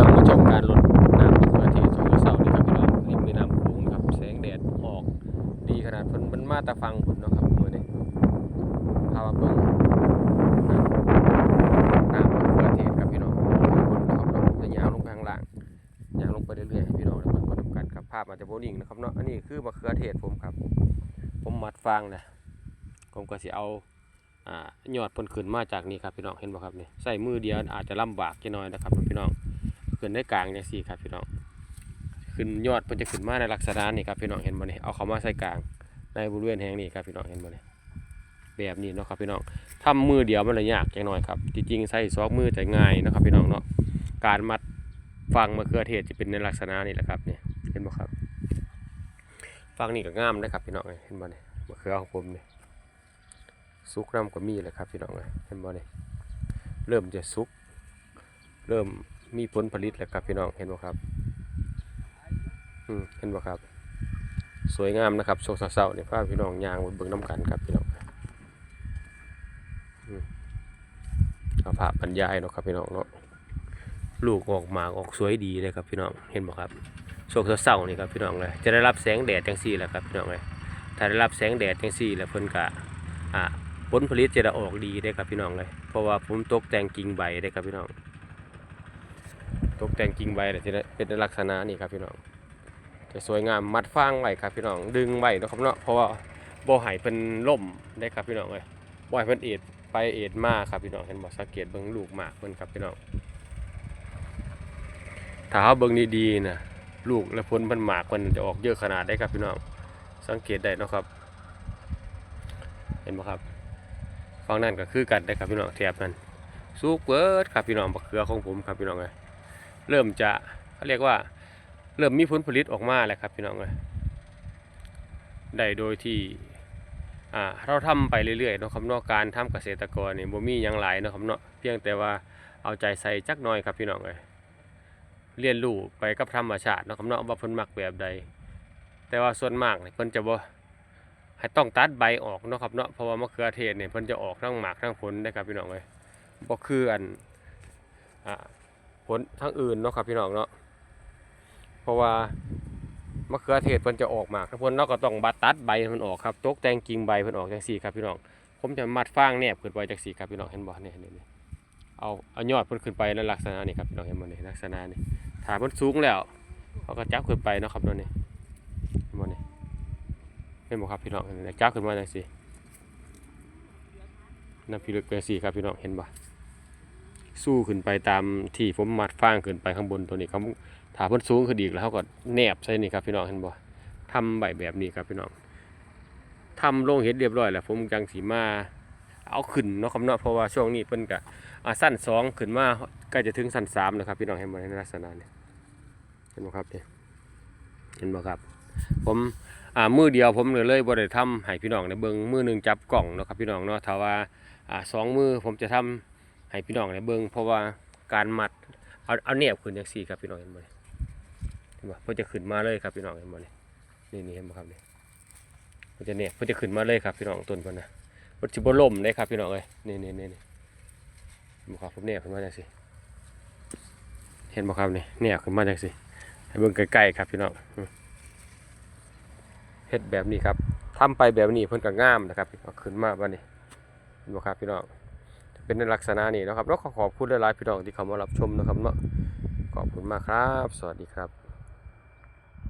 น้องมาชมการลดน้ำมะเขือเทศช่วงเช้านี่ครับพี่น้องริมแม่น้ำโขงครับแสงแดดออกดีขนาดเพิ่นมันมาตะฟังพ่นเนาะครับมือนี้พามาเบิ่งน้ำมะเขือเทศครับพี่น้องข้างบนนะครับเนาะจะยาวลงไปข้างล่างยาวลงไปเรื่อยๆให้พี่น้องได้เบิ่งพร้อมกันครับภาพอาจจะบ่นิ่งนะครับเนาะอันนี้คือมะเขือเทศผมครับ ผมมัดฟางนะผมก็สิเอาอ่ายอดเพิ่นขึ้นมาจากนี่ครับพี่น้องเห็นบ่ครับนี่ใส่มือเดียวอาจจะลำบากจักหน่อยนะครับพี่น้อง ขึ้นได้กลางจังซี่ครับพี่น้องขึ้นยอดมันจะขึ้นมาในลักษณะนี้ครับพี่น้องเห็นบ่นี่เอาเขามาใส่กลางในบริเวณแห่งนี้ครับพี่น้องเห็นบ่นี่แบบนี้เนาะครับพี่น้องทำมือเดียวมันเลยยากจังหน่อยครับจริงๆใส่ซอกมือจะง่ายนะครับพี่น้องเนาะการมัดฟังมะเขือเทศจะเป็นในลักษณะนี้แหละครับเนี่ยเห็นบ่ครับฟังนี่ก็งามนะครับพี่น้องเห็นบ่นี่ยมะเขือของผมเนี่ยสุกน้ำก็มีเลยครับพี่น้องเห็นบ่นี่ยเริ่มจะสุก เริ่ม มีผลผลิตแล้วครับพี่น้องเห็นบ่ครับอเห็นบ่ครับ สวยงามนะครับโชว์เศร้าเนี่ยพาพี่น้องยางบนเบิ่งน้ำกันครับพี่น้องอืมเอาภาพบรรยายเนาะครับพี่น้องเนาะลูกออกมาออกสวยดีเลยครับพี่น้องเห็นบ่ครับโชว์เศร้านี่ครับพี่น้องเลยจะได้รับแสงแดดจังซี่แหละครับพี่น้องเลยถ้าได้รับแสงแดดจังซี่แล้วเพิ่นก็อ่าผลผลิตจะได้ออกดีได้ครับพี่น้องเลยเพราะว่าผมตกแต่งกิ่งใบได้ครับพี่น้อง ตกแต่งกิ่งใบเนี่ยจะได้เป็นลักษณะนี่ครับพี่น้องจะสวยงามมัดฟางไว้ครับพี่น้องดึงไว้นะครับเนาะเพราะว่าบ่ให้เพิ่นล่มได้ครับพี่น้องเลยบ่ให้เพิ่นเอ็ดไปเอ็ดมาครับพี่น้องเห็นบ่สังเกตเบิ่งลูกหมากเพิ่นครับพี่น้องถ้าเฮาเบิ่งดีๆนะลูกและผลเพิ่นหมากเพิ่นจะออกเยอะขนาดได้ครับพี่น้องสังเกตได้นะครับ เห็นบ่ครับฝั่งนั้นก็คือกันได้ครับพี่น้องแถบนั้นสุกเบิดครับพี่น้องบักเขือของผมครับพี่น้องเลย เริ่มจะเขาเรียกว่าเริ่มมีผลผลิตออกมาแล้วครับพี่น้องเลยได้โดยที่เราทำไปเรื่อยๆเนาะครับนอกการทำเกษตรกรนี่บ่มีหยังหลายเนาะครับเนาะเพียงแต่ว่าเอาใจใส่จักหน่อยครับพี่น้องเลยเรียนรู้ไปกับธรรมชาติเนาะครับเนาะว่าเพิ่นมักแบบใด แต่ว่าส่วนมากเนี่เพิ่นจะบ่ให้ต้องตัดใบออกเนาะครับเนาะเพราะว่ามะเขือเทศเนี่ยเพิ่นจะออกทั้งหมากทั้งผลได้ครับพี่น้องเลยบ่คืออันอ่า ผลทางอื่นเนาะครับพี่น้องเนาะเพราะว่ามะเขือเทศเพิ่นจะออกมากถ้าเพิ่นเนาะก็ต้องบัดตัดใบมันออกครับตกแต่งกิ่งใบเพิ่นออกจังซี่ครับพี่น้องผมจะมัดฟางแนบขึ้นไปจังซี่ครับพี่น้องเห็นบ่เนี่ยเนี่ยเอาเอายอดเพิ่นขึ้นไปในลักษณะนี้ครับพี่น้องเห็นบ่เนี่ยลักษณะนี้ถ้าเพิ่นสูงแล้วเขาก็จับขึ้นไปเนาะครับเนาะนี่เห็นบ่เนี่ยเห็นบ่ครับพี่น้องจับขึ้นมาจังซี่น้ำพิลึกจังซี่ครับพี่น้องเห็นบ่ สู้ขึ้นไปตามที่ผมมัดฟางขึ้นไปข้างบนตัวนี้เขาถ้าเพิ่นสูงขึ้นอีกแล้วเขาก็แนบใส่นี่ครับพี่น้องเห็นบ่ทำใบแบบนี้ครับพี่น้องทำลงเห็ดเรียบร้อยแล้วผมจังสีมาเอาขึ้นเนาะครับเนาะเพราะว่าช่วงนี้เพิ่นก็อ่าสั้นสองขึ้นมาใกล้จะถึงสั้นสามแล้วครับพี่น้องเห็นบ่ในลักษณะนี้เห็นบ่ครับเนี่ยเห็นบ่ครับ ผมอ่ามือเดียวผมเลยเลยบ่ได้ทำให้พี่น้องได้เบิ่งมือหนึ่งจับกล่องเนาะครับพี่น้องเนาะถ้าว่าอ่าสองมือผมจะทำ ให้พี่น้องได้เบิ่งเพราะว่าการมัดเอาเอาแนบขึ้นจังซี่ครับพี่น้องเห็นบ่นี่เห็นบ่เพิ่นจะขึ้นมาเลยครับพี่น้องเห็นบ่นี่นี่นี่เห็นบ่ครับนี่เพิ่นจะแนบเพิ่นจะขึ้นมาเลยครับพี่น้องต้นพิ่นนะเพิ่นสิบ่ล่มเด้ครับพี่น้องเอ้ยนี่นี่นี่นี่เห็นบ่ครับผมแนบขึ้นมาจังซี่เห็นบ่ครับนี่แนบขึ้นมาจังซี่ให้เบิ่งใกล้ๆครับพี่น้องเฮ็ดแบบนี้ครับทำไปแบบนี้เพิ่นก็งามนะครับขึ้นมาบัดนี้เห็นบ่ครับพี่น้อง เป็นในลักษณะนี้นะครับแล้วขอขอบคุณหลายๆพี่น้องที่เข้ามารับชมนะครับเนาะขอบคุณมากครับ สวัสดีครับ